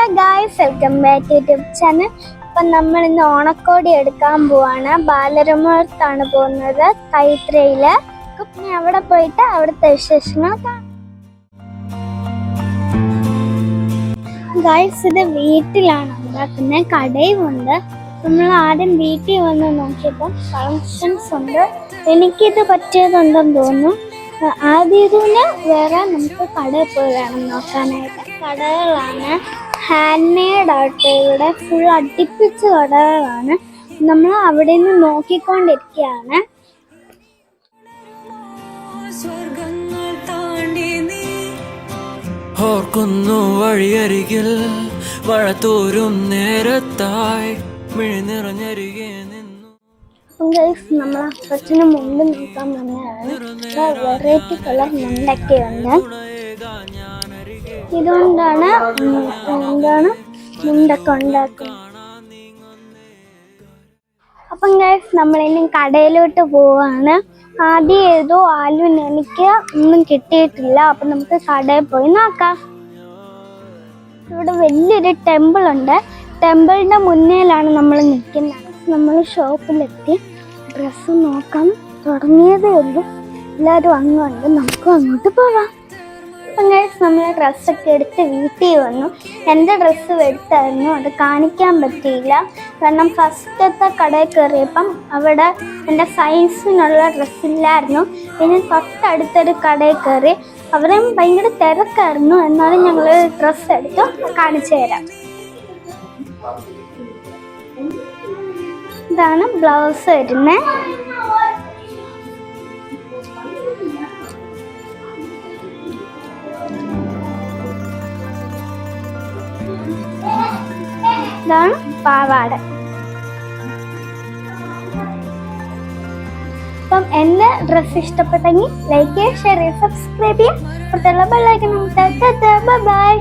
Hello guys welcome back YouTube channel അപ്പം നമ്മൾ ഇന്ന് ഓണക്കോടി എടുക്കാൻ പോവാണ്. ബാലരമത്താണ് പോകുന്നത് കൈത്രയിൽ പിന്നെ അവിടെ പോയിട്ട് അവിടുത്തെ വിശേഷങ്ങൾ കാണാം. ഗായ്സ് ഇത് വീട്ടിലാണ് ഉണ്ടാക്കുന്നത് കടയുമുണ്ട്. നമ്മൾ ആദ്യം വീട്ടിൽ വന്ന് നോക്കിയപ്പോൾ ഫങ്ഷൻസ് ഉണ്ട്. എനിക്കിത് പറ്റിയതുണ്ടെന്ന് തോന്നുന്നു. ആദ്യം ഇതിന് വേറെ നമുക്ക് കടയിൽ പോയി വേണം നോക്കാനായിട്ട്. കടകളാണ്. ഹാൻഡ് മെയ്ഡ് ആട്ടോ. ഇവിടെ ഫുൾ അടുപ്പിച്ച കടകളാണ്. നമ്മൾ അവിടെ നിന്ന് നോക്കിക്കൊണ്ടിരിക്കുകയാണ്. സ്വർഗങ്ങൾ താണ്ടി നീ ഓർക്കുന്നു വഴിയരികിൽ വഴത്തോരും നേരത്തായി മിഴിനിറഞ്ഞരികെ നമ്മൾ അപ്പച്ചന് മുണ്ട് നോക്കാൻ വന്നതാണ്. വെറൈറ്റി കളർ മുണ്ടൊക്കെ ഉണ്ട് ഇതുകൊണ്ടാണ് എന്താണ് മുണ്ടൊക്കെ ഉണ്ടാക്കുന്നത്. അപ്പം ഗൈസ് നമ്മളിനി കടയിലോട്ട് പോവാണ്. ആദ്യം ഏതോ ആലുവിന് എനിക്ക് ഒന്നും കിട്ടിയിട്ടില്ല. അപ്പം നമുക്ക് കടയിൽ പോയി നോക്കാം. ഇവിടെ വലിയൊരു ടെമ്പിൾ ഉണ്ട്. ടെമ്പിളിന്റെ മുന്നിലാണ് നമ്മൾ നിൽക്കുന്നത്. നമ്മൾ ഷോപ്പിലെത്തി. ഡ്രസ്സ് നോക്കാൻ തുടങ്ങിയതേ ഉള്ളൂ. എല്ലാവരും അങ്ങുണ്ട് നമുക്ക് അങ്ങോട്ട് പോവാം. അപ്പം ഗൈസ് നമ്മൾ ഡ്രസ്സൊക്കെ എടുത്ത് വീട്ടിൽ വന്നു. എന്റെ ഡ്രസ്സ് എടുത്തായിരുന്നു അത് കാണിക്കാൻ പറ്റിയില്ല. കാരണം ഫസ്റ്റത്തെ കടയിൽ കയറിയപ്പം അവിടെ എന്റെ സൈസിനുള്ള ഡ്രസ്സില്ലായിരുന്നു പിന്നെ തൊട്ടടുത്തൊരു കടയിൽ കയറി അവരും ഭയങ്കര തിരക്കായിരുന്നു. എന്നാലും ഞങ്ങൾ ഡ്രസ്സ് എടുത്തു കാണിച്ചു തരാം. ഇതാണ് ബ്ലൗസ് വരുന്നത് ഇതാണ് പാവാട. അപ്പം എന്റെ ഡ്രസ്സ് ഇഷ്ടപ്പെട്ടെങ്കിൽ ലൈക്ക് ചെയ്യുക ഷെയർ ചെയ്യുക സബ്സ്ക്രൈബ് ചെയ്യുക. ബൈ